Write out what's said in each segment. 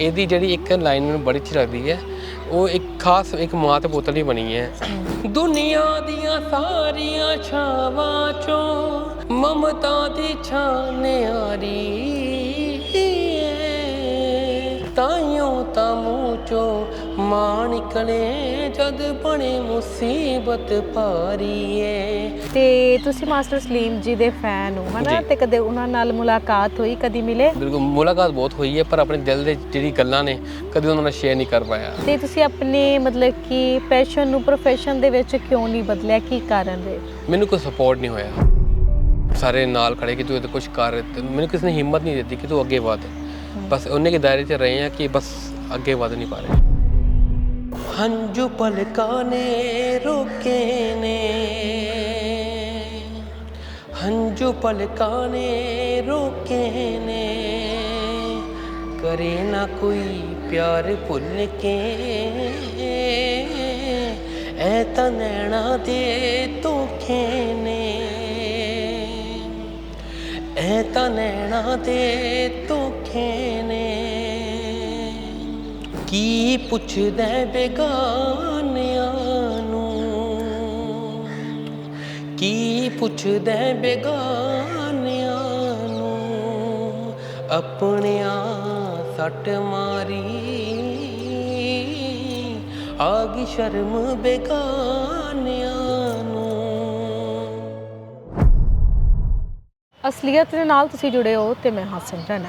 ਇਹਦੀ ਜਿਹੜੀ ਇੱਕ ਲਾਈਨ ਮੈਨੂੰ ਬੜੀ ਅੱਛੀ ਲੱਗਦੀ ਹੈ, ਉਹ ਇੱਕ ਖਾਸ ਇੱਕ ਮਾਂ ਤੇ ਪੁੱਤ ਲਈ ਬਣੀ ਹੈ। ਦੁਨੀਆ ਦੀਆਂ ਸਾਰੀਆਂ ਛਾਵਾਂ ਚੋਂ ਮਮਤਾ ਦੀ ਛਾਂ ਨਿਆਰੀ ਤਾਈਓ ਤਾਂ ਮੂੰਹ ਚੋਂ ਮਾਂ ਨਿਕਲੇ ਜਦ ਬਣੇ ਮੁਸੀਬਤ ਭਾਰੀ ਏ ਤੇ ਤੁਸੀਂ ਮਾਸਟਰ ਸਲੀਮ ਜੀ ਦੇ ਫੈਨ ਹੋ ਹਨਾ? ਜੀ। ਤੇ ਕਦੇ ਉਹਨਾਂ ਨਾਲ ਮੁਲਾਕਾਤ ਹੋਈ ਕਦੀ ਮਿਲੇ? ਬਿਲਕੁਲ ਮੁਲਾਕਾਤ ਬਹੁਤ ਹੋਈ ਹੈ ਪਰ ਆਪਣੇ ਦਿਲ ਦੇ ਜਿਹੜੀ ਗੱਲਾਂ ਨੇ ਕਦੇ ਉਹਨਾਂ ਨਾਲ ਸ਼ੇਅਰ ਨਹੀਂ ਕਰ ਪਾਇਆ। ਤੇ ਤੁਸੀਂ ਆਪਣੇ ਮਤਲਬ ਕਿ ਪੈਸ਼ਨ ਨੂੰ ਪ੍ਰੋਫੈਸ਼ਨ ਦੇ ਵਿੱਚ ਕਿਉਂ ਨਹੀਂ ਬਦਲਿਆ? ਕੀ ਕਾਰਨ ਰਹੇ? ਮੈਨੂੰ ਕੋਈ ਸਪੋਰਟ ਨਹੀਂ ਹੋਇਆ। ਸਾਰੇ ਨਾਲ ਖੜੇ ਕਿ ਤੂੰ ਇਹ ਕੁਝ ਕਰ ਤੇ ਮੈਨੂੰ ਕਿਸੇ ਨੇ ਹਿੰਮਤ ਨਹੀਂ ਦਿੱਤੀ ਕਿ ਤੂੰ ਅੱਗੇ ਵਧ। ਬਸ ਉਹਨੇ ਕੇ ਦਾਇਰੇ 'ਚ ਰਹੇ ਆ ਕਿ ਬਸ ਅੱਗੇ ਵਧ ਨਹੀਂ ਪਾ ਰਹੇ। ਹੰਝੂ ਪਲਕਾਂ ਨੇ ਰੋਕੇ ਨੇ ਹੰਝੂ ਪਲਕਾਂ ਨੇ ਰੋਕੇ ਨੇ ਕਰੇ ਨਾ ਕੋਈ ਪਿਆਰ ਭੁੱਲ ਕੇ ਐ ਤਾਂ ਨੈਣਾ ਦੇ ਧੋਖੇ ਨੇ ਐ ਤਾਂ ਨੈਣਾ ਦੇ ਧੋਖੇ ਨੇ ਕੀ ਪੁੱਛਦਾ ਬੇਗਾਨਿਆਂ ਨੂੰ? ਕੀ ਪੁੱਛਦਾ ਬੇਗਾਨਿਆਂ ਨੂੰ? ਆਪਣਿਆਂ ਸੱਟ ਮਾਰੀ। ਆ ਗਈ ਸ਼ਰਮ ਬੇਗਾਨਿਆਂ ਨੂੰ। ਅਸਲੀਅਤ ਦੇ ਨਾਲ ਤੁਸੀਂ ਜੁੜੇ ਹੋ ਤੇ ਮੈਂ ਹਾਂ ਸਿਮਰਨ।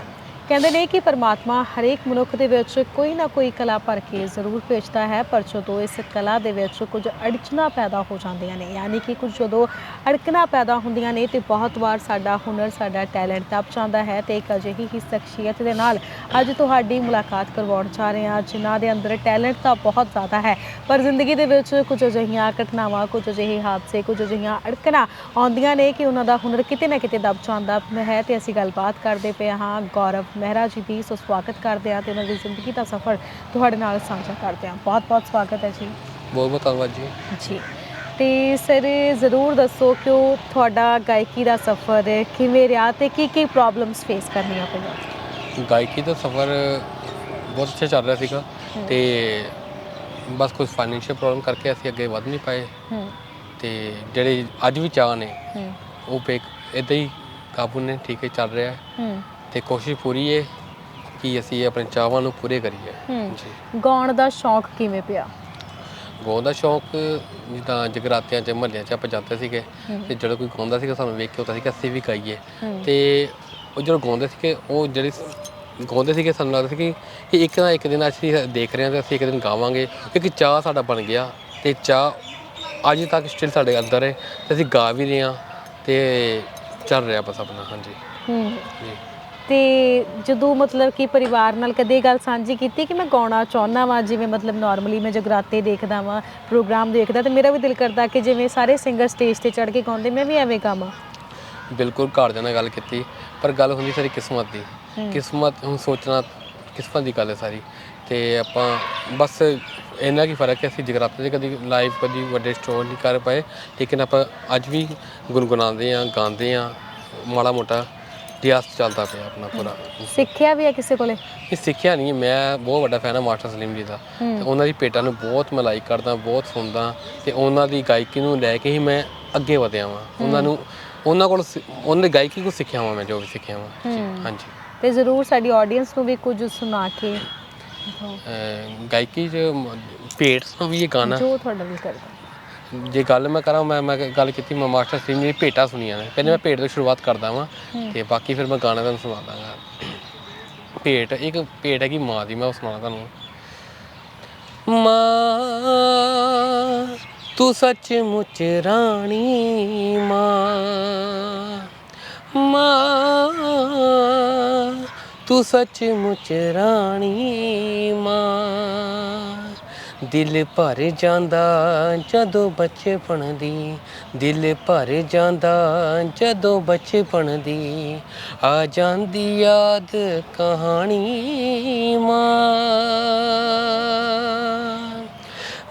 ਕਹਿੰਦੇ ਨੇ ਕਿ ਪਰਮਾਤਮਾ ਹਰੇਕ ਮਨੁੱਖ ਦੇ ਵਿੱਚ ਕੋਈ ਨਾ ਕੋਈ ਕਲਾ ਭਰ ਕੇ ਜ਼ਰੂਰ ਭੇਜਦਾ ਹੈ, ਪਰ ਜਦੋਂ ਇਸ ਕਲਾ ਦੇ ਵਿੱਚ ਕੁਝ ਅੜਚਨਾਂ ਪੈਦਾ ਹੋ ਜਾਂਦੀਆਂ ਨੇ, ਯਾਨੀ ਕਿ ਕੁਝ ਜਦੋਂ ਅੜਕਣਾ ਪੈਦਾ ਹੁੰਦੀਆਂ ਨੇ, ਤੇ ਬਹੁਤ ਵਾਰ ਸਾਡਾ ਹੁਨਰ, ਸਾਡਾ ਟੈਲੈਂਟ ਦਬ ਜਾਂਦਾ ਹੈ, ਤੇ ਇੱਕ ਅਜਿਹੀ ਹੀ ਸ਼ਖਸੀਅਤ ਦੇ ਨਾਲ ਅੱਜ ਤੁਹਾਡੀ ਮੁਲਾਕਾਤ ਕਰਵਾਉਣ ਜਾ ਰਹੇ ਹਾਂ, ਜਿਨ੍ਹਾਂ ਦੇ ਅੰਦਰ ਟੈਲੈਂਟ ਤਾਂ ਬਹੁਤ ਜ਼ਿਆਦਾ ਹੈ, ਪਰ ਜ਼ਿੰਦਗੀ ਦੇ ਵਿੱਚ ਕੁਝ ਅਜਿਹੀਆਂ ਘਟਨਾਵਾਂ, ਕੁਝ ਅਜਿਹੇ ਹਾਦਸੇ, ਕੁਝ ਅਜਿਹੀਆਂ ਅੜਕਣਾ ਆਉਂਦੀਆਂ ਨੇ ਕਿ ਉਹਨਾਂ ਦਾ ਹੁਨਰ ਕਿਤੇ ਨਾ ਕਿਤੇ ਦਬ ਜਾਂਦਾ ਹੈ, ਤੇ ਅਸੀਂ ਗੱਲਬਾਤ ਕਰਦੇ ਪਏ ਹਾਂ ਗੌਰਵ ਮਹਿਰਾ ਜੀ ਦੀ ਸੋ ਸਵਾਗਤ ਕਰਦੇ ਹਾਂ ਤੇ ਉਹਨਾਂ ਦੀ ਜ਼ਿੰਦਗੀ ਦਾ ਸਫ਼ਰ ਤੁਹਾਡੇ ਨਾਲ ਸਾਂਝਾ ਕਰਦੇ ਹਾਂ। ਬਹੁਤ ਬਹੁਤ ਸਵਾਗਤ ਹੈ ਜੀ। ਬਹੁਤ ਬਹੁਤ ਧੰਨਵਾਦ ਜੀ। ਜੀ। ਤੇ ਸਰ ਜ਼ਰੂਰ ਦੱਸੋ ਕਿ ਉਹ ਤੁਹਾਡਾ ਗਾਇਕੀ ਦਾ ਸਫ਼ਰ ਕਿਵੇਂ ਰਿਹਾ ਤੇ ਕੀ ਕੀ ਪ੍ਰੋਬਲਮਸ ਫੇਸ ਕਰਨੀਆਂ ਪਈਆਂ? ਗਾਇਕੀ ਦਾ ਸਫ਼ਰ ਬਹੁਤ ਅੱਛਾ ਚੱਲ ਰਿਹਾ ਸੀਗਾ ਤੇ ਬਸ ਕੁਝ ਫਾਈਨੈਂਸ਼ੀਅਲ ਪ੍ਰੋਬਲਮ ਕਰਕੇ ਅਸੀਂ ਅੱਗੇ ਵਧ ਨਹੀਂ ਪਾਏ। ਤੇ ਜਿਹੜੇ ਅੱਜ ਵੀ ਚਾਹ ਨੇ ਉਹ ਪੇ ਇਦਾਂ ਹੀ ਕਾਬੂ ਨੇ ਠੀਕ ਹੈ ਚੱਲ ਰਿਹਾ ਹੂੰ। ਤੇ ਕੋਸ਼ਿਸ਼ ਪੂਰੀ ਹੈ ਕਿ ਅਸੀਂ ਆਪਣੇ ਚਾਹਵਾਂ ਨੂੰ ਪੂਰੇ ਕਰੀਏ। ਹੂੰ। ਜੀ। ਗਾਉਣ ਦਾ ਸ਼ੌਂਕ ਕਿਵੇਂ ਪਿਆ? ਗਾਉਣ ਦਾ ਸ਼ੌਂਕ ਜਿੱਦਾਂ ਜਗਰਾਤਿਆਂ 'ਚ ਮਹੱਲਿਆਂ 'ਚ ਆਪਾਂ ਜਾਂਦੇ ਸੀਗੇ ਤੇ ਜਦੋਂ ਕੋਈ ਗਾਉਂਦਾ ਸੀਗਾ ਸਾਨੂੰ ਵੇਖ ਕੇ ਹੁੰਦਾ ਸੀ ਕਿ ਅਸੀਂ ਵੀ ਗਾਈਏ। ਹੂੰ। ਤੇ ਉਹ ਜਦੋਂ ਗਾਉਂਦੇ ਸੀਗੇ ਉਹ ਜਿਹੜੇ ਗਾਉਂਦੇ ਸੀਗੇ ਸਾਨੂੰ ਲੱਗਦਾ ਸੀ ਕਿ ਕਿ ਇੱਕ ਨਾ ਇੱਕ ਦਿਨ ਅਸੀਂ ਦੇਖ ਰਹੇ ਹਾਂ ਤੇ ਅਸੀਂ ਇੱਕ ਦਿਨ ਗਾਵਾਂਗੇ ਕਿਉਂਕਿ ਚਾਹ ਸਾਡਾ ਬਣ ਗਿਆ ਤੇ ਚਾਹ ਅੱਜ ਤੱਕ ਸਟਿਲ ਸਾਡੇ ਅੰਦਰ ਹੈ ਤੇ ਅਸੀਂ ਗਾ ਵੀ ਰਹੇ ਹਾਂ ਤੇ ਚੱਲ ਰਿਹਾ ਬਸ ਆਪਣਾ ਹਾਂਜੀ। ਹੂੰ। ਜੀ। ਤੇ ਜਦੋਂ ਮਤਲਬ ਕਿ ਪਰਿਵਾਰ ਨਾਲ ਕਦੇ ਇਹ ਗੱਲ ਸਾਂਝੀ ਕੀਤੀ ਕਿ ਮੈਂ ਗਾਉਣਾ ਚਾਹੁੰਦਾ ਵਾਂ ਜਿਵੇਂ ਮਤਲਬ ਨਾਰਮਲੀ ਮੈਂ ਜਗਰਾਤੇ ਦੇਖਦਾ ਵਾਂ ਪ੍ਰੋਗਰਾਮ ਦੇਖਦਾ ਤੇ ਮੇਰਾ ਵੀ ਦਿਲ ਕਰਦਾ ਕਿ ਜਿਵੇਂ ਸਾਰੇ ਸਿੰਗਰ ਸਟੇਜ ਤੇ ਚੜ੍ਹ ਕੇ ਗਾਉਂਦੇ ਮੈਂ ਵੀ ਐਵੇਂ ਗਾਵਾਂ। ਬਿਲਕੁਲ ਘਰਦਿਆਂ ਨਾਲ ਗੱਲ ਕੀਤੀ ਪਰ ਗੱਲ ਹੁੰਦੀ ਸਾਰੀ ਕਿਸਮਤ ਦੀ। ਕਿਸਮਤ ਹੁਣ ਸੋਚਣਾ ਕਿਸਮਤ ਦੀ ਗੱਲ ਹੈ ਸਾਰੀ। ਤੇ ਆਪਾਂ ਬਸ ਇੰਨਾ ਕੀ ਫ਼ਰਕ ਹੈ ਅਸੀਂ ਜਗਰਾਤੇ 'ਚ ਕਦੀ ਲਾਈਵ ਕਦੀ ਵੱਡੇ ਸਟੋਰ ਨਹੀਂ ਕਰ ਪਾਏ ਲੇਕਿਨ ਆਪਾਂ ਅੱਜ ਵੀ ਗੁੰਗੁਣਾਉਂਦੇ ਆ ਗਾਉਂਦੇ ਆ ਮਾੜਾ ਮੋਟਾ ਰਿਆਜ਼ ਚੱਲਦਾ ਪਿਆ ਆਪਣਾ ਪੂਰਾ। ਸਿੱਖਿਆ ਵੀ ਆ ਕਿਸੇ ਕੋਲੇ? ਇਹ ਸਿੱਖਿਆ ਨਹੀਂ ਮੈਂ ਬਹੁਤ ਵੱਡਾ ਫੈਨ ਹਾਂ ਮਾਸਟਰ ਸਲੀਮ ਜੀ ਦਾ। ਤੇ ਉਹਨਾਂ ਦੀ ਪੇਟਾਂ ਨੂੰ ਬਹੁਤ ਮੈਂ ਲਾਈਕ ਕਰਦਾ ਬਹੁਤ ਸੁਣਦਾ। ਤੇ ਉਹਨਾਂ ਦੀ ਗਾਇਕੀ ਨੂੰ ਲੈ ਕੇ ਹੀ ਮੈਂ ਅੱਗੇ ਵਧਿਆ ਵਾਂ। ਉਹਨਾਂ ਨੂੰ ਉਹਨਾਂ ਕੋਲ ਸਿ- ਉਹਨਾਂ ਦੀ ਗਾਇਕੀ ਕੋਲ ਸਿੱਖਿਆ ਵਾਂ ਮੈਂ ਜੋ ਵੀ ਸਿੱਖਿਆ ਵਾਂ। ਜੀ, ਹਾਂਜੀ। ਤੇ ਜ਼ਰੂਰ ਸਾਡੀ ਆਡੀਅנס ਨੂੰ ਵੀ ਕੁਝ ਸੁਣਾ ਕੇ ਦਿਖਾਓ, ਅਹ ਗਾਇਕੀ ਚ ਮ- ਭੇਟ ਨੂੰ ਵੀ ਇਹ ਗਾਣਾ ਜੋ ਤੁਹਾਡਾ ਵੀ ਕਰਦਾ। ਜੇ ਗੱਲ ਮੈਂ ਕਰਾਂ, ਮੈਂ ਮੈਂ ਗੱਲ ਕੀਤੀ ਮੈਂ ਮਾਸਟਰ ਸਲੀਮ ਦੀ ਭੇਟਾਂ ਸੁਣੀਆਂ ਨੇ ਪਹਿਲੇ ਮੈਂ ਭੇਟ ਤੋਂ ਸ਼ੁਰੂਆਤ ਕਰਦਾ ਵਾਂ ਤੇ ਬਾਕੀ ਫਿਰ ਮੈਂ ਗਾਣਾ ਤੁਹਾਨੂੰ ਸੁਣਾ ਦਾਂਗਾ। ਭੇਟ, ਇੱਕ ਭੇਟ ਹੈਗੀ ਮਾਂ ਦੀ, ਮੈਂ ਉਹ ਸੁਣਾਉਣਾ ਤੁਹਾਨੂੰ। ਮਾਂ, ਤੂੰ ਸੱਚਮੁੱਚ ਰਾਣੀ ਮਾਂ। ਮਾਂ, ਤੂੰ ਸੱਚਮੁੱਚ ਰਾਣੀ ਮਾਂ। ਦਿਲ ਭਰ ਜਾਂਦਾ ਜਦੋਂ ਬਚਪਨ ਦੀ, ਦਿਲ ਭਰ ਜਾਂਦਾ ਜਦੋਂ ਬਚਪਨ ਦੀ। ਆ ਜਾਂਦੀ ਯਾਦ ਕਹਾਣੀ ਮਾਂ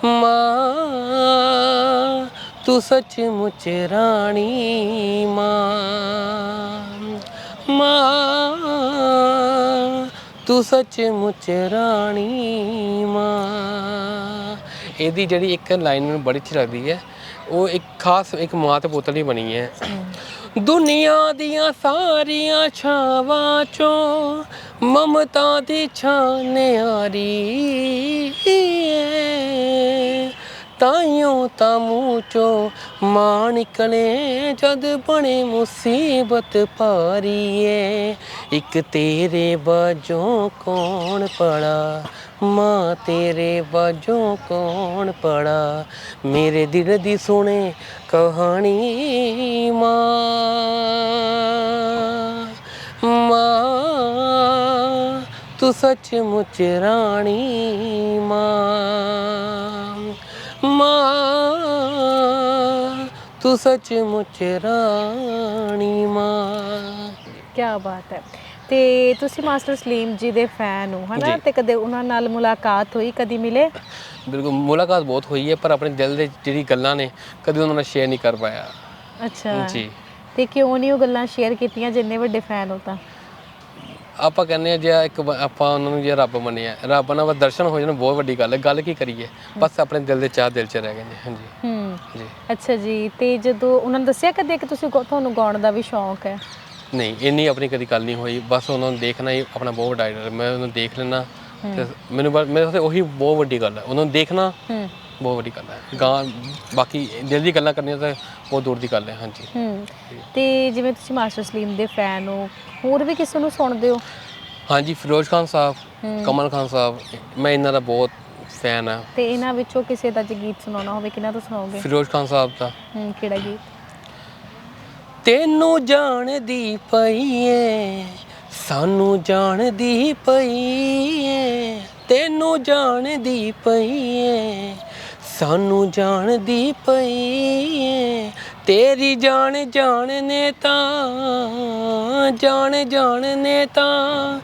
ਮਾਂ, ਤੂੰ ਸੱਚਮੁੱਚ ਰਾਣੀ ਮਾਂ ਮਾਂ। ਤੂੰ ਸੱਚਮੁੱਚ ਰਾਣੀ ਮਾਂ। ਇਹਦੀ ਜਿਹੜੀ ਇੱਕ ਲਾਈਨ ਮੈਨੂੰ ਬੜੀ ਅੱਛੀ ਲੱਗਦੀ ਹੈ, ਉਹ ਇੱਕ ਖਾਸ ਇੱਕ ਮਾਂ ਤੇ ਪੁੱਤ ਲਈ ਬਣੀ ਹੈ। ਦੁਨੀਆ ਦੀਆਂ ਸਾਰੀਆਂ ਛਾਵਾਂ ਚੋਂ ਮਮਤਾ ਦੀ ਛਾਂ ਨਿਆਰੀ ਏ ਤਾਈਓ ਤਾਂ ਮੂੰਹ ਚੋਂ ਮਾਂ ਨਿਕਲੇ, ਜਦ ਬਣੇ ਮੁਸੀਬਤ ਭਾਰੀ ਏ ਇੱਕ ਤੇਰੇ ਬਾਝੋਂ ਕੌਣ ਪੜਾ ਮਾਂ ਤੇਰੇ ਬਾਝੋਂ ਕੌਣ ਪੜਾ ਮੇਰੇ ਦਿਲ ਦੀ ਸੁਣੇ ਕਹਾਣੀ ਮਾਂ। ਮਾਂ, ਤੂੰ ਸੱਚਮੁੱਚ ਰਾਣੀ ਮਾਂ। ਮਾਂ ਤੂੰ ਸੱਚਮੁੱਚ ਰਾਣੀ ਮਾਂ। ਕੀ ਬਾਤ ਹੈ। ਤੇ ਤੁਸੀਂ ਮਾਸਟਰ ਸਲੀਮ ਜੀ ਦੇ ਫੈਨ ਹੋ ਹਨਾ? ਜੀ। ਤੇ ਕਦੇ ਉਹਨਾਂ ਨਾਲ ਮੁਲਾਕਾਤ ਹੋਈ ਕਦੀ ਮਿਲੇ? ਬਿਲਕੁਲ ਮੁਲਾਕਾਤ ਬਹੁਤ ਹੋਈ ਹੈ ਪਰ ਆਪਣੇ ਦਿਲ ਦੇ ਜਿਹੜੀ ਗੱਲਾਂ ਨੇ ਕਦੇ ਉਹਨਾਂ ਨਾਲ ਸ਼ੇਅਰ ਨਹੀਂ ਕਰ ਪਾਇਆ। ਅੱਛਾ। ਜੀ। ਤੇ ਕਿਉਂ ਨਹੀਂ ਉਹ ਗੱਲਾਂ ਸ਼ੇਅਰ ਕੀਤੀਆਂ ਜਿੰਨੇ ਵੱਡੇ ਫੈਨ ਹੋ ਤਾਂ? ਆਪਾਂ ਕਹਿੰਦੇ ਆ ਜੇ ਇੱਕ ਆਪਾਂ ਉਹਨਾਂ ਨੂੰ ਜੇ ਰੱਬ ਮੰਨਿਆ ਰੱਬ ਨਾਲ ਦਰਸ਼ਨ ਹੋ ਜਾਣ ਬਹੁਤ ਵੱਡੀ ਗੱਲ ਹੈ ਗੱਲ ਕੀ ਕਰੀਏ? ਬਸ ਆਪਣੇ ਦਿਲ ਦੇ ਚਾਹ ਦਿਲ 'ਚ ਰਹਿ ਗਏ ਨੇ ਹਾਂਜੀ। ਹੂੰ। ਜੀ। ਅੱਛਾ ਜੀ ਤੇ ਜਦੋਂ ਉਹਨਾਂ ਨੇ ਦੱਸਿਆ ਕਦੇ ਕਿ ਤੁਸੀਂ ਤੁਹਾਨੂੰ ਗਾਉਣ ਦਾ ਵੀ ਸ਼ੌਂਕ ਹੈ? ਨਹੀਂ ਇੰਨੀ ਆਪਣੀ ਕਦੀ ਗੱਲ ਨਹੀਂ ਹੋਈ ਬਸ ਉਹਨਾਂ ਨੂੰ ਦੇਖਣਾ ਹੀ ਆਪਣਾ ਬਹੁਤ ਵੱਡਾ ਆਈਡਲ ਮੈਂ ਉਹਨੂੰ ਦੇਖ ਲੈਣਾ ਤੇ ਮੈਨੂੰ ਬਸ- ਮੇਰੇ ਵਾਸਤੇ ਉਹੀ ਬਹੁਤ ਵੱਡੀ ਗੱਲ ਹੈ ਉਹਨਾਂ ਨੂੰ ਦੇਖਣਾ ਹੂੰ। ਬਹੁਤ ਵੱਡੀ ਗੱਲ ਹੈ। ਗਾਂ ਬਾਕੀ ਦਿਲ ਦੀ ਗੱਲਾਂ ਕਰਨੀਆਂ ਤਾਂ ਬਹੁਤ ਦੂਰ ਦੀ ਗੱਲ ਹੈ ਹਾਂਜੀ। ਹੂੰ ਤੇ ਜਿਵੇਂ ਤੁਸੀਂ ਮਾਸਟਰ ਸਲੀਮ ਦੇ ਫੈਨ ਹੋ ਹੋਰ ਵੀ ਕਿਸੇ ਨੂੰ ਸੁਣਦੇ ਹੋ? ਹਾਂਜੀ ਫਿਰੋਜ਼ ਖਾਨ ਸਾਹਿਬ ਕਮਲ ਖਾਨ ਸਾਹਿਬ ਮੈਂ ਇਹਨਾਂ ਦਾ ਬਹੁਤ ਫੈਨ ਆ ਤੇ ਇਹਨਾਂ ਵਿੱਚੋਂ ਕਿਸੇ ਦਾ ਜੇ ਗੀਤ ਸੁਣਾਉਣਾ ਹੋਵੇ ਕਿਹਨਾਂ ਤੋਂ ਸੁਣਾਓਗੇ? ਫਿਰੋਜ਼ ਖਾਨ ਸਾਹਿਬ ਦਾ। ਹੂੰ ਕਿਹੜਾ ਗੀਤ? ਤੈਨੂੰ ਜਾਣਦੀ ਪਈ ਏ ਸਾਨੂੰ ਜਾਣਦੀ ਪਈ ਏ ਤੈਨੂੰ ਜਾਣਦੀ ਪਈ ਏ ਸਾਨੂੰ ਜਾਣਦੀ ਪਈ ਏ। ਤੇਰੀ ਜਾਣ ਜਾਣ ਨੇ ਤਾਂ, ਜਾਣ ਜਾਣ ਨੇ ਤਾਂ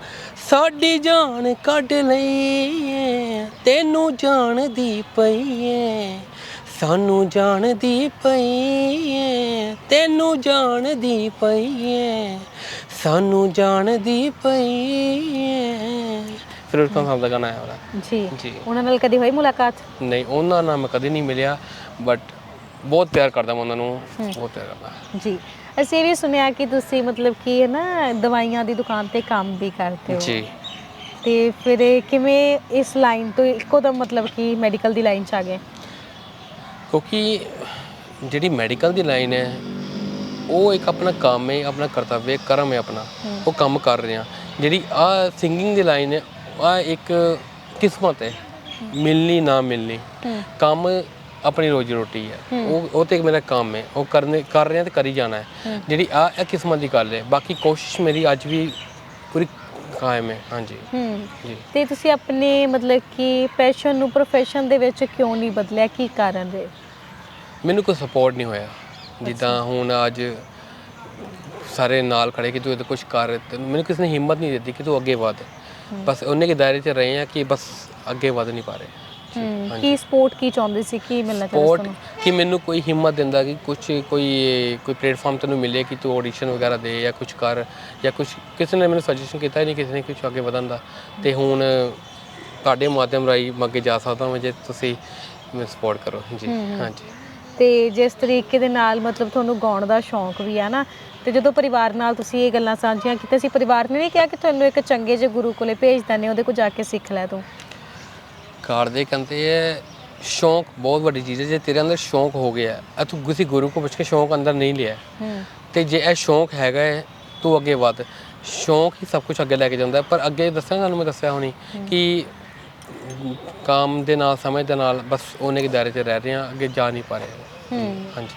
ਸਾਡੀ ਜਾਨ ਕੱਢ ਲਈ ਏ। ਤੈਨੂੰ ਜਾਣਦੀ ਪਈ ਏ। ਸਾਨੂੰ ਜਾਣਦੀ ਪਈ ਏ। ਤੈਨੂੰ ਜਾਣਦੀ ਪਈ ਏ। ਸਾਨੂੰ ਜਾਣਦੀ ਪਈ ਏ। ਫਿਰੋਜ਼ ਖਾਨ ਸਾਹਿਬ ਦਾ ਗਾਣਾ ਉਹਦਾ ਜੀ। ਜੀ। ਉਹਨਾਂ ਨਾਲ ਕਦੀ ਹੋਈ ਮੁਲਾਕਾਤ? ਨਹੀਂ ਉਹਨਾਂ ਨਾਲ ਮੈਂ ਕਦੇ ਨਹੀਂ ਮਿਲਿਆ ਬਟ ਬਹੁਤ ਪਿਆਰ ਕਰਦਾ ਮੈਂ ਉਹਨਾਂ ਨੂੰ। ਬਹੁਤ ਪਿਆਰ ਕਰਦਾ। ਜੀ। ਅਸੀਂ ਵੀ ਸੁਣਿਆ ਕਿ ਤੁਸੀਂ ਮਤਲਬ ਕਿ ਹੈ ਨਾ ਦਵਾਈਆਂ ਦੀ ਦੁਕਾਨ ਤੇ ਕੰਮ ਵੀ ਕਰਦੇ ਹੋ। ਜੀ। ਤੇ ਫਿਰ ਇਹ ਕਿਵੇਂ ਇਸ ਲਾਈਨ ਤੋਂ ਇੱਕੋ ਦਮ ਮਤਲਬ ਕਿ ਮੈਡੀਕਲ ਦੀ ਲਾਈਨ ਚ ਆ ਗਏ? ਕਿਉਂਕਿ ਜਿਹੜੀ ਮੈਡੀਕਲ ਦੀ ਲਾਈਨ ਹੈ ਉਹ ਇੱਕ ਆਪਣਾ ਕੰਮ ਹੈ ਆਪਣਾ ਕਰਤੱਵ ਹੈ ਕਰਮ ਹੈ ਆਪਣਾ। ਉਹ ਕੰਮ ਕਰ ਰਹੇ ਆ ਜਿਹੜੀ ਆ ਸਿੰਗਿੰਗ ਦੀ ਲਾਈਨ ਹੈ ਆ ਇੱਕ ਕਿਸਮਤ ਹੈ। ਮਿਲਣੀ ਨਾ ਮਿਲਣੀ। ਕੰਮ ਆਪਣੀ ਰੋਜੀ ਰੋਟੀ ਹੈ। ਉਹ ਉਹ ਤੇ ਮੇਰਾ ਕੰਮ ਹੈ। ਉਹ ਕਰਨੇ ਕਰ ਰਹੇ ਤੇ ਕਰੀ ਜਾਣਾ ਹੈ। ਜਿਹੜੀ ਆ ਇਹ ਕਿਸਮਤ ਦੀ ਗੱਲ ਹੈ। ਬਾਕੀ ਕੋਸ਼ਿਸ਼ ਮੇਰੀ ਅੱਜ ਵੀ ਪੂਰੀ ਕਾਇਮ ਹੈ। ਹਾਂਜੀ। ਜੀ। ਤੇ ਤੁਸੀਂ ਆਪਣੇ ਮਤਲਬ ਕਿ ਪੈਸ਼ਨ ਨੂੰ ਪ੍ਰੋਫੈਸ਼ਨ ਦੇ ਵਿੱਚ ਕਿਉਂ ਨਹੀਂ ਬਦਲਿਆ? ਕੀ ਕਾਰਨ ਰਹੇ? ਮੈਨੂੰ ਕੋਈ ਸਪੋਰਟ ਨਹੀਂ ਹੋਇਆ। ਜਿੱਦਾਂ ਹੁਣ ਅੱਜ ਸਾਰੇ ਨਾਲ ਖੜੇ ਕਿ ਤੂੰ ਇਹ ਕੁਝ ਕਰ ਮੈਨੂੰ ਕਿਸੇ ਨੇ ਹਿੰਮਤ ਨਹੀਂ ਦਿੱਤੀ ਕਿ ਤੂੰ ਅੱਗੇ ਵਧ। ਬਸ ਉਹਨੇ ਕੇ ਦਾਇਰੇ 'ਚ ਰਹੇ ਆ ਕਿ ਬਸ ਅੱਗੇ ਵਧ ਨਹੀਂ ਪਾ ਰਹੇ। ਹੂੰ ਕੀ ਸਪੋਰਟ ਕੀ ਚਾਹੁੰਦੇ ਸੀ? ਕੀ ਮਿਲਣਾ ਚਾਹੁੰਦੇ ਸਪੋਰਟ ਕਿ ਮੈਨੂੰ ਕੋਈ ਹਿੰਮਤ ਦਿੰਦਾ ਕਿ ਕੁਝ ਕੋਈ ਕੋਈ ਪਲੇਟਫਾਰਮ ਤੈਨੂੰ ਮਿਲੇ ਕਿ ਤੂੰ ਆਡੀਸ਼ਨ ਵਗੈਰਾ ਦੇ ਜਾਂ ਕੁਝ ਕਰ ਜਾਂ ਕੁਝ ਕਿਸੇ ਨੇ ਮੈਨੂੰ ਸੁਜੈਸ਼ਨ ਕੀਤਾ ਹੀ ਨਹੀਂ ਕਿਸੇ ਨੇ ਕੁਝ ਅੱਗੇ ਵਧਣ ਦਾ। ਤੇ ਹੁਣ ਤੁਹਾਡੇ ਮਾਧਿਅਮ ਰਾਹੀਂ ਮੈਂ ਅੱਗੇ ਜਾ ਸਕਦਾ ਹਾਂ ਜੇ ਤੁਸੀਂ ਮੈਨੂੰ ਸਪੋਰਟ ਕਰੋ। ਜੀ ਹਾਂਜੀ। ਤੇ ਜਿਸ ਤਰੀਕੇ ਦੇ ਨਾਲ ਮਤਲਬ ਤੁਹਾਨੂੰ ਗਾਉਣ ਦਾ ਸ਼ੌਂਕ ਵੀ ਆ ਨਾ ਤੇ ਜਦੋਂ ਪਰਿਵਾਰ ਨਾਲ ਤੁਸੀਂ ਇਹ ਗੱਲਾਂ ਸਾਂਝੀਆਂ ਕੀਤੀਆਂ ਸੀ ਪਰਿਵਾਰ ਨੇ ਨਹੀਂ ਕਿਹਾ ਕਿ ਤੁਹਾਨੂੰ ਇੱਕ ਚੰਗੇ ਜਿਹੇ ਗੁਰੂ ਕੋਲੇ ਭੇਜ ਦਿੰਦੇ ਉਹਦੇ ਕੋਲ ਜਾ ਕੇ ਸਿੱਖ ਲੈ ਤੂੰ। ਕਾਰ ਦੇ ਕਹਿੰਦੇ ਹੈ ਸ਼ੌਂਕ ਬਹੁਤ ਵੱਡੀ ਚੀਜ਼ ਹੈ ਜੇ ਤੇਰੇ ਅੰਦਰ ਸ਼ੌਂਕ ਹੋ ਗਿਆ ਹੈ ਤੂੰ ਕਿਸੇ ਗੁਰੂ ਕੋ ਪੁੱਛ ਕੇ ਸ਼ੌਂਕ ਅੰਦਰ ਨਹੀਂ ਲਿਆ। ਤੇ ਜੇ ਇਹ ਸ਼ੌਂਕ ਹੈਗਾ ਹੈ ਤੂੰ ਅੱਗੇ ਵਧ। ਸ਼ੌਂਕ ਹੀ ਸਭ ਕੁਝ ਅੱਗੇ ਲੈ ਕੇ ਜਾਂਦਾ। ਪਰ ਅੱਗੇ ਦੱਸਾਂ ਤੁਹਾਨੂੰ ਮੈਂ ਦੱਸਿਆ ਹੋਣੀ ਕਿ ਕੰਮ ਦੇ ਨਾਲ ਸਮੇਂ ਦੇ ਨਾਲ ਬਸ ਉਹਨੇ ਕੇ ਦਾਇਰੇ 'ਚ ਰਹਿ ਰਹੇ ਹਾਂ ਅੱਗੇ ਜਾ ਨਹੀਂ ਪਾ ਰਹੇ। ਹਾਂਜੀ।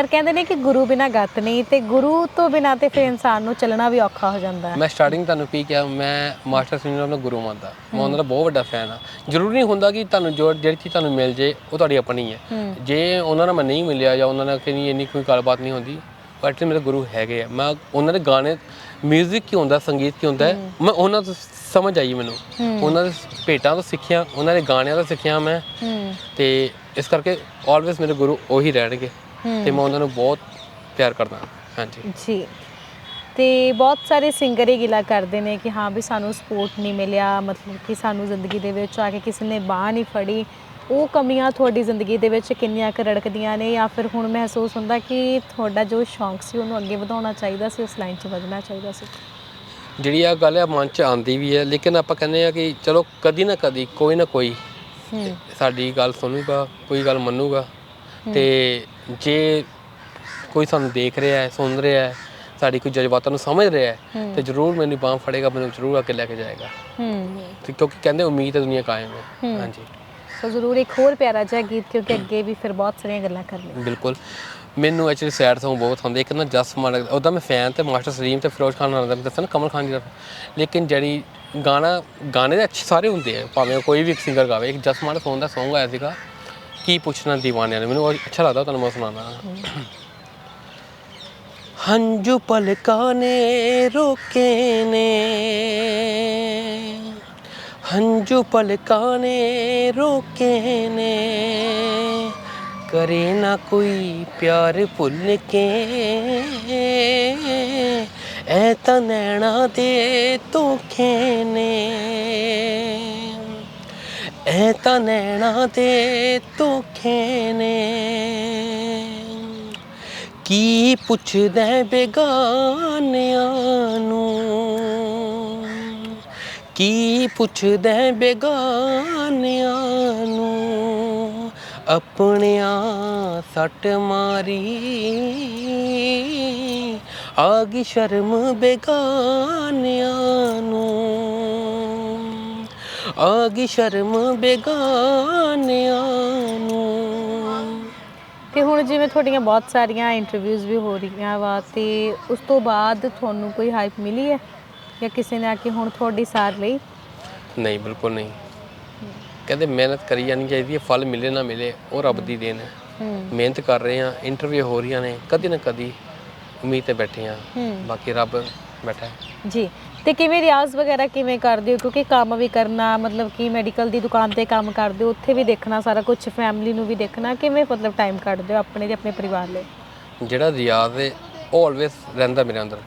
ਪਰ ਕਹਿੰਦੇ ਨੇ ਕਿ ਗੁਰੂ ਬਿਨਾ ਗਤ ਨਹੀਂ ਤੇ ਗੁਰੂ ਤੋਂ ਬਿਨਾ ਤੇ ਫਿਰ ਇਨਸਾਨ ਨੂੰ ਚੱਲਣਾ ਵੀ ਔਖਾ ਹੋ ਜਾਂਦਾ ਹੈ। ਮੈਂ ਸਟਾਰਟਿੰਗ ਤੁਹਾਨੂੰ ਕੀ ਕਿਹਾ ਮੈਂ ਮਾਸਟਰ ਸਿੰਘ ਨੂੰ ਆਪਣਾ ਗੁਰੂ ਮੰਨਦਾ। ਮੈਂ ਉਹਨਾਂ ਦਾ ਬਹੁਤ ਵੱਡਾ ਫੈਨ ਆ ਜ਼ਰੂਰੀ ਨਹੀਂ ਹੁੰਦਾ ਕਿ ਤੁਹਾਨੂੰ ਜੋ ਜਿਹੜੀ ਚੀਜ਼ ਤੁਹਾਨੂੰ ਮਿਲ ਜੇ ਉਹ ਤੁਹਾਡੀ ਆਪਣੀ ਹੈ। ਜੇ ਉਹਨਾਂ ਨਾਲ ਮੈਂ ਨਹੀਂ ਮਿਲਿਆ ਜਾਂ ਉਹਨਾਂ ਨਾਲ ਕਿ ਇੰਨੀ ਕੋਈ ਗੱਲਬਾਤ ਨਹੀਂ ਹੁੰਦੀ ਪਰ ਮੇਰੇ ਗੁਰੂ ਹੈਗੇ ਆ। ਮੈਂ ਉਹਨਾਂ ਦੇ ਗਾਣੇ 뮤직 ਕੀ ਹੁੰਦਾ ਸੰਗੀਤ ਕੀ ਹੁੰਦਾ ਹੈ, ਮੈਂ ਉਹਨਾਂ ਤੋਂ ਸਮਝ ਆਈ ਮੈਨੂੰ। ਉਹਨਾਂ ਦੇ ਭੇਟਾਂ ਤੋਂ ਸਿੱਖਿਆ ਉਹਨਾਂ ਦੇ ਗਾਣਿਆਂ ਤੋਂ ਸਿੱਖਿਆ ਮੈਂ। ਹੂੰ। ਤੇ ਇਸ ਕਰਕੇ ਆਲਵੇਸ ਮੇਰੇ ਗੁਰੂ ਉਹੀ ਰਹਿਣਗੇ। ਤੇ ਮੈਂ ਉਹਨਾਂ ਨੂੰ ਬਹੁਤ ਪਿਆਰ ਕਰਦਾ ਹਾਂਜੀ। ਜੀ। ਤੇ ਬਹੁਤ ਸਾਰੇ ਸਿੰਗਰ ਇਹ ਗਿਲਾ ਕਰਦੇ ਨੇ ਕਿ ਹਾਂ ਵੀ ਸਾਨੂੰ ਸਪੋਰਟ ਨਹੀਂ ਮਿਲਿਆ ਮਤਲਬ ਕਿ ਸਾਨੂੰ ਜ਼ਿੰਦਗੀ ਦੇ ਵਿੱਚ ਆ ਕੇ ਕਿਸੇ ਨੇ ਬਾਹ ਨਹੀਂ ਫੜੀ। ਉਹ ਕਮੀਆਂ ਤੁਹਾਡੀ ਜ਼ਿੰਦਗੀ ਦੇ ਵਿੱਚ ਕਿੰਨੀਆਂ ਕੁ ਰੜਕਦੀਆਂ ਨੇ ਜਾਂ ਫਿਰ ਹੁਣ ਮਹਿਸੂਸ ਹੁੰਦਾ ਕਿ ਤੁਹਾਡਾ ਜੋ ਸ਼ੌਂਕ ਸੀ ਉਹਨੂੰ ਅੱਗੇ ਵਧਾਉਣਾ ਚਾਹੀਦਾ ਸੀ ਉਸ ਲਾਈਨ 'ਚ ਵਧਣਾ ਚਾਹੀਦਾ ਸੀ? ਜਿਹੜੀ ਆ ਗੱਲ ਆ ਮਨ ਚ ਆਂਦੀ ਵੀ ਹੈ ਲੇਕਿਨ ਆਪਾਂ ਕਹਿੰਦੇ ਆ ਕਿ ਚਲੋ ਕਦੀ ਨਾ ਕਦੀ ਕੋਈ ਨਾ ਕੋਈ ਸਾਡੀ ਗੱਲ ਸੁਣੂਗਾ ਕੋਈ ਗੱਲ ਮੰਨੂਗਾ। ਤੇ ਜੇ ਕੋਈ ਸਾਨੂੰ ਦੇਖ ਰਿਹਾ ਹੈ ਸੁਣ ਰਿਹਾ ਹੈ ਸਾਡੀ ਕੋਈ ਜਜ਼ਬਾਤਾਂ ਨੂੰ ਸਮਝ ਰਿਹਾ ਹੈ। ਤੇ ਜ਼ਰੂਰ ਮੈਨੂੰ ਬਾਂਹ ਫੜੇਗਾ ਮੈਨੂੰ ਜ਼ਰੂਰ ਅੱਗੇ ਲੈ ਕੇ ਜਾਏਗਾ। ਹੂੰ। ਤੇ ਕਿਉਂਕਿ ਕਹਿੰਦੇ ਉਮੀਦ ਹੈ ਦੁਨੀਆ ਕਾਇਮ ਹੈ। ਹਾਂਜੀ। ਸੋ ਜ਼ਰੂਰ ਇੱਕ ਹੋਰ ਪਿਆਰਾ ਜਿਹਾ ਗੀਤ ਕਿਉਂਕਿ ਅੱਗੇ ਵੀ ਫਿਰ ਬਹੁਤ ਸਾਰੀਆਂ ਗੱਲਾਂ ਕਰਨੀਆਂ ਬਿਲਕੁਲ। ਮੈਨੂੰ ਐਕਚੁਅਲੀ ਸੈਡ Song ਬਹੁਤ ਹੁੰਦੇ ਇੱਕ ਨਾ ਜਸ ਮਾਨ ਉਹਦਾ ਮੈਂ ਫੈਨ ਤੇ ਮਾਸਟਰ ਸਲੀਮ ਤੇ ਫਿਰੋਜ਼ ਖਾਨ ਨਾਲ ਦਾ ਕਮਲ ਖਾਨ ਜੀ ਦਾ। ਲੇਕਿਨ ਜਿਹੜੀ ਗਾਣਾ ਗਾਣੇ ਦੇ ਅੱਛੇ ਸਾਰੇ ਹੁੰਦੇ ਆ ਭਾਵੇਂ ਕੋਈ ਵੀ ਸਿੰਗਰ ਗਾਵੇ ਇੱਕ ਜਸ ਮਾਨ ਦਾ Song ਆਇਆ ਸੀਗਾ ਕੀ ਪੁੱਛਣਾ ਦੀਵਾਨਿਆਂ ਨੇ? ਮੈਨੂੰ ਉਹ ਅੱਛਾ ਲੱਗਦਾ ਤੁਹਾਨੂੰ ਮੈਂ ਸੁਣਾਉਣਾ ਹੰਝੂ ਪਲਕਾਂ ਨੇ ਰੋਕੇ ਨੇ। ਹੰਝੂ ਪਲਕਾਂ ਨੇ ਰੋਕੇ ਨੇ। ਕਰੇ ਨਾ ਕੋਈ ਪਿਆਰ ਭੁੱਲ ਕੇ ਐ ਤਾਂ ਨੈਣਾ ਦੇ ਧੋਖੇ ਨੇ। ਐ ਤਾਂ ਨੈਣਾ ਦੇ ਧੋਖੇ ਨੇ। ਕੀ ਪੁੱਛਦਾ ਬੇਗਾਨਿਆਂ ਨੂੰ? ਕੀ ਪੁੱਛਦਾ ਬੇਗਾਨਿਆਂ ਨੂੰ? ਆਪਣਿਆਂ ਸੱਟ ਮਾਰੀ। ਆ ਗਈ ਸ਼ਰਮ ਬੇਗਾਨਿਆਂ ਨੂੰ। ਆ ਗਈ ਸ਼ਰਮ ਬੇਗਾਨਿਆਂ ਨੂੰ। ਤੇ ਹੁਣ ਜਿਵੇਂ ਤੁਹਾਡੀਆਂ ਬਹੁਤ ਸਾਰੀਆਂ ਇੰਟਰਵਿਊਜ਼ ਵੀ ਹੋ ਰਹੀਆਂ ਵਾ ਤੇ ਉਸ ਤੋਂ ਬਾਅਦ ਤੁਹਾਨੂੰ ਕੋਈ ਹਾਈਪ ਮਿਲੀ ਹੈ? ਜਾਂ ਕਿਸੇ ਨੇ ਆ ਕੇ ਹੁਣ ਤੁਹਾਡੀ ਸਾਰ ਲਈ? ਨਹੀਂ ਬਿਲਕੁਲ ਨਹੀਂ। ਕਹਿੰਦੇ ਮਿਹਨਤ ਕਰੀ ਜਾਣੀ ਚਾਹੀਦੀ ਹੈ ਫਲ ਮਿਲੇ ਨਾ ਮਿਲੇ ਉਹ ਰੱਬ ਦੀ ਦੇਣ ਹੈ। ਮਿਹਨਤ ਕਰ ਰਹੇ ਆ ਇੰਟਰਵਿਊ ਹੋ ਰਹੀਆਂ ਨੇ ਕਦੀ ਨਾ ਕਦੀ ਉਮੀਦ ਤੇ ਬੈਠੇ ਆ ਹੂੰ। ਬਾਕੀ ਰੱਬ ਬੈਠਾ ਹੈ। ਜੀ ਤੇ ਕਿਵੇਂ ਰਿਆਜ਼ ਵਗੈਰਾ ਕਿਵੇਂ ਕਰਦੇ ਹੋ? ਕਿਉਂਕਿ ਕੰਮ ਵੀ ਕਰਨਾ ਮਤਲਬ ਕਿ ਮੈਡੀਕਲ ਦੀ ਦੁਕਾਨ ਤੇ ਕੰਮ ਕਰਦੇ ਹੋ ਉੱਥੇ ਵੀ ਦੇਖਣਾ ਸਾਰਾ ਕੁਝ ਫੈਮਿਲੀ ਨੂੰ ਵੀ ਦੇਖਣਾ ਕਿਵੇਂ ਮਤਲਬ ਟਾਈਮ ਕੱਢਦੇ ਹੋ ਆਪਣੇ ਤੇ ਆਪਣੇ ਪਰਿਵਾਰ ਲਈ? ਜਿਹੜਾ ਰਿਆਜ਼ ਹੈ ਉਹ ਆਲਵੇਸ ਰਹਿੰਦਾ ਮੇਰੇ ਅੰਦਰ।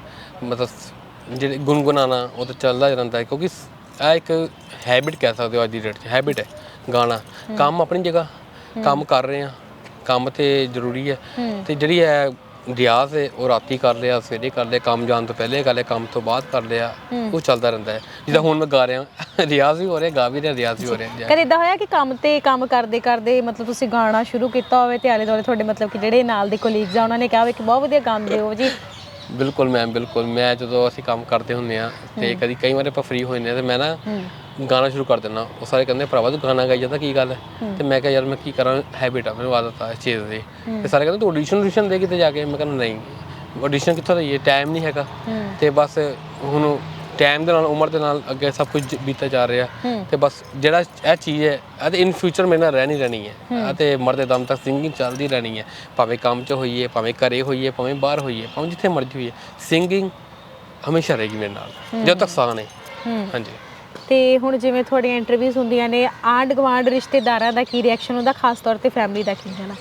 ਮਤਲਬ ਜਿਹੜੇ ਗੁੰਗੁਨਾਣਾ ਉਹ ਤਾਂ ਚੱਲਦਾ ਹੀ ਰਹਿੰਦਾ ਹੈ ਕਿਉਂਕਿ ਇਹ ਇੱਕ ਹੈਬਿਟ ਕਹਿ ਸਕਦੇ ਹੋ ਅੱਜ ਦੀ ਡੇਟ 'ਚ ਹੈਬਿਟ ਹੈ ਗਾਣਾ। ਕੰਮ ਆਪਣੀ ਜਗ੍ਹਾ ਕੰਮ ਕਰ ਰਹੇ ਆ ਕੰਮ ਤੇ ਜ਼ਰੂਰੀ ਹੈ। ਹੂੰ। ਤੇ ਜਿਹੜੀ ਹੈ ਰਿਆਜ਼ ਹੈ ਉਹ ਰਾਤੀ ਕਰ ਲਿਆ ਸਵੇਰੇ ਕਰ ਲਿਆ ਕੰਮ ਜਾਣ ਤੋਂ ਪਹਿਲੇ ਕਰ ਲਿਆ ਕੰਮ ਤੋਂ ਬਾਅਦ ਕਰ ਲਿਆ ਉਹ ਚੱਲਦਾ ਰਹਿੰਦਾ ਹੈ। ਜਿੱਦਾਂ ਹੁਣ ਮੈਂ ਗਾ ਰਿਹਾ ਰਿਆਜ਼ ਵੀ ਹੋ ਰਿਹਾ ਗਾ ਵੀ ਰਿਹਾ ਰਿਆਜ਼ ਵੀ ਹੋ ਰਿਹਾ ਕਦੇ ਇਦਾਂ ਹੋਇਆ ਕਿ ਕੰਮ ਤੇ ਕੰਮ ਕਰਦੇ ਕਰਦੇ ਮਤਲਬ ਤੁਸੀਂ ਗਾਣਾ ਸ਼ੁਰੂ ਕੀਤਾ ਹੋਵੇ ਤੇ ਆਲੇ ਦੁਆਲੇ ਤੁਹਾਡੇ ਮਤਲਬ ਕਿ ਜਿਹੜੇ ਨਾਲ ਦੇ ਕੋਲੀਗਸ ਆ ਉਹਨਾਂ ਨੇ ਕਿਹਾ ਹੋਵੇ ਕਿ ਬਹੁਤ ਵਧੀਆ ਗਾਉਂਦੇ ਹੋ ਜੀ। ਬਿਲਕੁਲ ਮੈਮ ਬਿਲਕੁਲ। ਮੈਂ ਜਦੋਂ ਅਸੀਂ ਕੰਮ ਕਰਦੇ ਹੁੰਦੇ ਆ ਤੇ ਕਦੀ ਕਈ ਵਾਰ ਆਪਾਂ ਫ੍ਰੀ ਹੋ ਜਾਂਦੇ ਆ ਤੇ ਮੈਂ ਨਾ ਗਾਣਾ ਸ਼ੁਰੂ ਕਰ ਦਿੰਦਾ। ਉਹ ਸਾਰੇ ਕਹਿੰਦੇ ਭਰਾਵਾ ਤੂੰ ਗਾਣਾ ਗਾਈ ਜਾਂਦਾ ਕੀ ਗੱਲ ਹੈ? ਤੇ ਮੈਂ ਕਿਹਾ ਯਾਰ ਮੈਂ ਕੀ ਕਰਾਂ? ਹੈਬਿਟ ਆ ਮੈਨੂੰ ਆਦਤ ਆ ਇਸ ਚੀਜ਼ ਦੀ। ਤੇ ਸਾਰੇ ਕਹਿੰਦੇ ਤੂੰ ਆਡੀਸ਼ਨ ਆਡੀਸ਼ਨ ਦੇ ਕਿਤੇ ਜਾ ਕੇ? ਮੈਂ ਕਹਿੰਦਾ ਨਹੀਂ ਆਡੀਸ਼ਨ ਕਿੱਥੋਂ ਦਈਏ? ਟਾਈਮ ਨਹੀਂ ਹੈਗਾ। ਤੇ ਬਸ ਹੁਣ ਟਾਈਮ ਦੇ ਨਾਲ ਉਮਰ ਦੇ ਨਾਲ ਅੱਗੇ ਸਭ ਕੁਝ ਬੀਤਾ ਜਾ ਰਿਹਾ। ਤੇ ਬਸ ਜਿਹੜਾ ਇਹ ਚੀਜ਼ ਹੈ ਇਹ ਤੇ ਇਨ ਫਿਊਚਰ ਮੇਰੇ ਨਾਲ ਰਹਿਣੀ ਰਹਿਣੀ ਹੈ। ਇਹ ਤੇ ਮਰਦੇ ਦਮ ਤੱਕ ਸਿੰਗਿੰਗ ਚੱਲਦੀ ਰਹਿਣੀ ਹੈ। ਭਾਵੇਂ ਕੰਮ 'ਚ ਹੋਈਏ ਭਾਵੇਂ ਘਰੇ ਹੋਈਏ ਭਾਵੇਂ ਬਾਹਰ ਹੋਈਏ ਭਾਵੇਂ ਜਿੱਥੇ ਮਰਜ਼ੀ ਹੋਈਏ ਸਿੰਗਿੰਗ ਹਮੇਸ਼ਾ ਰਹੇਗੀ ਮੇਰੇ ਨਾਲ। ਜਦ ਤੱਕ ਸਾਹ ਨੇ ਹੂੰ। ਹਾਂਜੀ। ਤੇ ਹੁਣ ਜਿਵੇਂ ਤੁਹਾਡੀਆਂ ਇੰਟਰਵਿਊਜ਼ ਹੁੰਦੀਆਂ ਨੇ ਆਂਡ ਗਵਾਂਡ ਰਿਸ਼ਤੇਦਾਰਾਂ ਦਾ ਕੀ ਰਿਐਕਸ਼ਨ ਹੁੰਦਾ ਖਾਸ ਤੌਰ ਤੇ ਫੈਮਿਲੀ ਦਾ ਕੀ ਕਹਿਣਾ?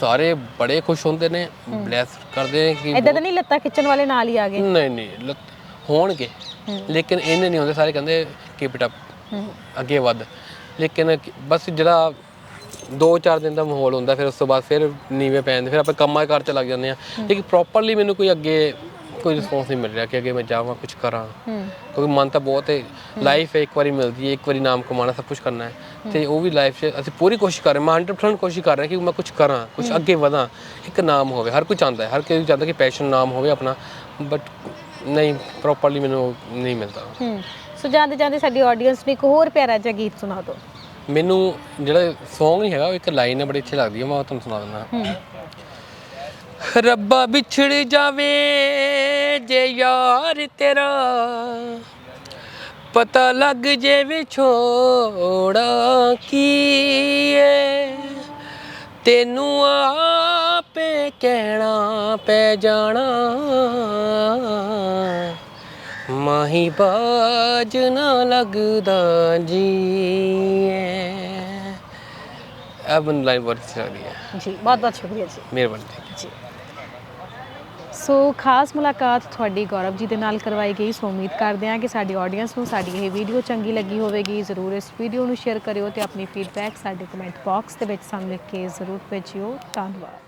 ਸਾਰੇ ਬੜੇ ਖੁਸ਼ ਹੁੰਦੇ ਨੇ ਬਲੈਸ ਕਰਦੇ ਨੇ ਕਿ ਇਦਾਂ ਤਾਂ ਨਹੀਂ ਲੱਤਾਂ ਖਿੱਚਣ ਵਾਲੇ ਨਾਲ ਹੀ ਆ ਗਏ? ਨਹੀਂ ਨਹੀਂ ਲੱਤ- ਹੋਣਗੇ। ਲੇਕਿਨ ਇਹਨੇ ਨਹੀਂ ਹੁੰਦੇ ਸਾਰੇ ਕਹਿੰਦੇ ਕੀਪ ਇਟ ਅਪ ਅੱਗੇ ਵੱਧ। ਲੇਕਿਨ ਕਿ- ਬਸ ਜਿਹੜਾ 2-4 ਦਿਨ ਦਾ ਮਾਹੌਲ ਹੁੰਦਾ ਫਿਰ ਉਸ ਤੋਂ ਬਾਅਦ ਫਿਰ ਨੀਵੇਂ ਪੈ ਜਾਂਦੇ ਫਿਰ ਆਪਾਂ ਕੰਮਾਂ ਕਾਰ ਚ ਲੱਗ ਜਾਂਦੇ ਆ ਲੇਕਿਨ ਪ੍ਰੋਪਰਲੀ ਮੈਨੂੰ ਕੋਈ ਅੱਗੇ ਕੋਈ ਰਿਸਪੌਂਸ ਨਹੀਂ ਮਿਲ ਰਿਹਾ ਕਿ ਅੱਗੇ ਮੈਂ ਜਾਵਾਂ ਕੁਝ ਕਰਾਂ। ਕਿਉਂਕਿ ਮਨ ਤਾਂ ਬਹੁਤ ਹੈ ਲਾਈਫ ਇੱਕ ਵਾਰੀ ਮਿਲਦੀ ਹੈ ਇੱਕ ਵਾਰੀ ਨਾਮ ਕਮਾਉਣਾ ਸਭ ਕੁਝ ਕਰਨਾ ਹੈ। ਤੇ ਉਹ ਵੀ ਲਾਈਫ 'ਚ ਅਸੀਂ ਪੂਰੀ ਕੋਸ਼ਿਸ਼ ਕਰ ਰਹੇ ਹਾਂ ਮੈਂ 100% ਕੋਸ਼ਿਸ਼ ਕਰ ਰਿਹਾ ਕਿ ਮੈਂ ਕੁਝ ਕਰਾਂ ਕੁਝ ਅੱਗੇ ਵਧਾਂ। ਇੱਕ ਨਾਮ ਹੋਵੇ ਹਰ ਕੋਈ ਚਾਹੁੰਦਾ ਹੈ ਹਰ ਕੋਈ ਚਾਹੁੰਦਾ ਕਿ ਪੈਸ਼ਨ ਨਾਮ ਹੋਵੇ ਆਪਣਾ। ਬਟ ਨਹੀਂ ਪ੍ਰੋਪਰਲੀ ਮੈਨੂੰ ਨਹੀਂ ਮਿਲਦਾ। ਸੋ ਜਾਂਦੇ ਜਾਂਦੇ ਸਾਡੀ ਆਡੀਅנס ਨੂੰ ਇੱਕ ਹੋਰ ਪਿਆਰਾ ਜਿਹਾ ਗੀਤ ਸੁਣਾ ਦਿਓ। ਮੈਨੂੰ ਜਿਹੜਾ Song ਨਹੀਂ ਹੈਗਾ ਉਹ ਇੱਕ ਲਾਈਨ ਹੈ ਬੜੀ ਅੱਛੀ ਲੱਗਦੀ ਹੈ ਮੈਂ ਉਹ ਤੁਹਾਨੂੰ ਸੁਣਾ ਦਿੰਦਾ। ਹੂੰ। ਰੱਬਾ ਵਿਛੜ ਜਾਵੇ ਜੇ ਯਾਰ ਤੇਰਾ ਪਤਾ ਲੱਗ ਜੇ ਵਿਛੋੜਾ ਕੀ ਏ। ਤੈਨੂੰ ਆਪੇ ਕਹਿਣਾ ਪੈ ਜਾਣਾ। ਮਾਹੀ ਬਾਜ ਨਾ ਲੱਗਦਾ ਜੀ ਇਹ ਬਨ ਲਾਈਨ ਅੱਛੀ ਲੱਗਦੀ ਹੈ। ਜੀ ਬਹੁਤ ਬਹੁਤ ਸ਼ੁਕਰੀਆ ਜੀ। ਮਿਹਰਬਾਨੀ। ਜੀ। ਸੋ ਖਾਸ ਮੁਲਾਕਾਤ ਤੁਹਾਡੀ ਗੌਰਵ ਜੀ ਦੇ ਨਾਲ ਕਰਵਾਈ ਗਈ। ਸੋ ਉਮੀਦ ਕਰਦੇ ਹਾਂ ਕਿ ਸਾਡੀ ਆਡੀਅנס ਨੂੰ ਸਾਡੀ ਇਹ ਵੀਡੀਓ ਚੰਗੀ ਲੱਗੀ ਹੋਵੇਗੀ। ਜ਼ਰੂਰ ਇਸ ਵੀਡੀਓ ਨੂੰ ਸ਼ੇਅਰ ਕਰਿਓ ਤੇ ਆਪਣੀ ਫੀਡਬੈਕ ਸਾਡੇ ਕਮੈਂਟ ਬਾਕਸ ਦੇ ਵਿੱਚ ਸਾਨੂੰ ਲਿਖ ਕੇ ਜ਼ਰੂਰ ਭੇਜਿਓ। ਧੰਨਵਾਦ।